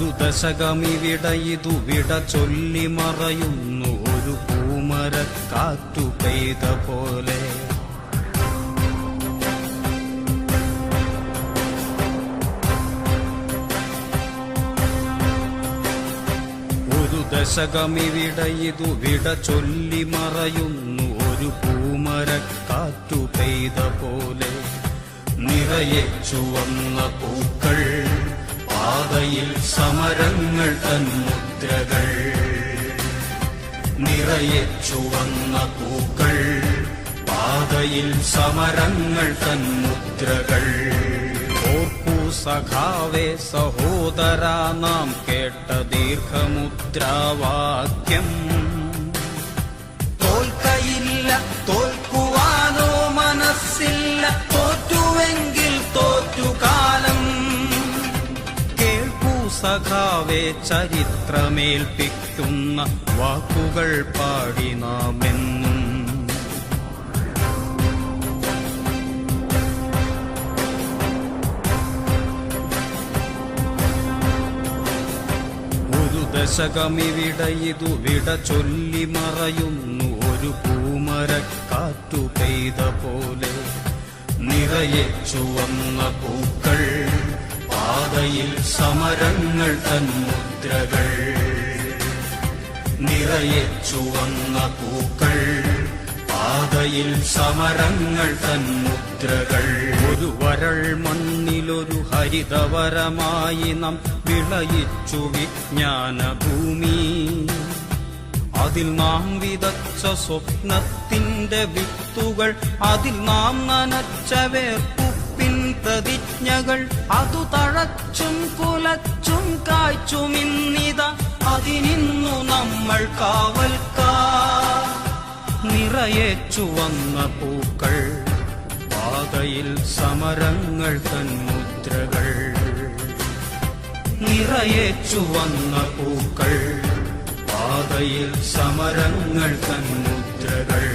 ഒരു ദശകമിവിടയിതു വിട ചൊല്ലി മറയുന്നു. ഒരു പൂമര കാറ്റു പെയ്ത പോലെ. ഒരു ദശകമിവിട ഇതു വിട ചൊല്ലി മറയുന്നു. ഒരു പൂമര കാറ്റു പെയ്ത പോലെ. നിറയെ ചുവന്ന പൂക്കൾ പാതയിൽ സമരങ്ങൾ തൻ മുദ്രകൾ നിറയെ ചുവന്ന പൂക്കൾ പാതയിൽ സമരങ്ങൾ തൻ മുദ്രകൾ ഓർക്കൂ സഖാവേ സഹോദര നാം കേട്ട ദീർഘമുദ്രാവാക്യം. തോൽക്കയില്ല തോൽക്കുവാനോ സഖാവേ ചരിത്രമേൽപ്പിക്കുന്ന വാക്കുകൾ പാടി നാമെന്നും. ഒരു ദശകമിവിട ഇതു വിട ചൊല്ലി മറയുന്നു. ഒരു പൂമര കാറ്റു പെയ്ത പോലെ നിറയെ ചുവന്ന പൂക്കൾ. പാതയിൽ സമരങ്ങൾ തൻ മുദ്രകൾ നിറയെ ചുവന്ന പൂക്കൾ പാതയിൽ സമരങ്ങൾ തൻ മുദ്രകൾ ഒരു വരൾ മണ്ണിലൊരു ഹരിതവരമായി നാം വിളയിച്ചു വിജ്ഞാന ഭൂമി അതിൽ നാം വിതച്ച സ്വപ്നത്തിന്റെ വിത്തുകൾ അതിൽ നാം നനച്ച വേർപ്പുപ്പിൻ പ്രതിജ്ഞകൾ അതു തഴച്ചും കുലച്ചും കായ്ച്ചുമിന്നിത അതിനിന്നു നമ്മൾ കാവൽക്കാ നിറയെ ചുവന്ന പൂക്കൾ പാതയിൽ സമരങ്ങൾ തൻ മുദ്രകൾ. നിറയെ പൂക്കൾ പാതയിൽ സമരങ്ങൾ തൻ മുദ്രകൾ.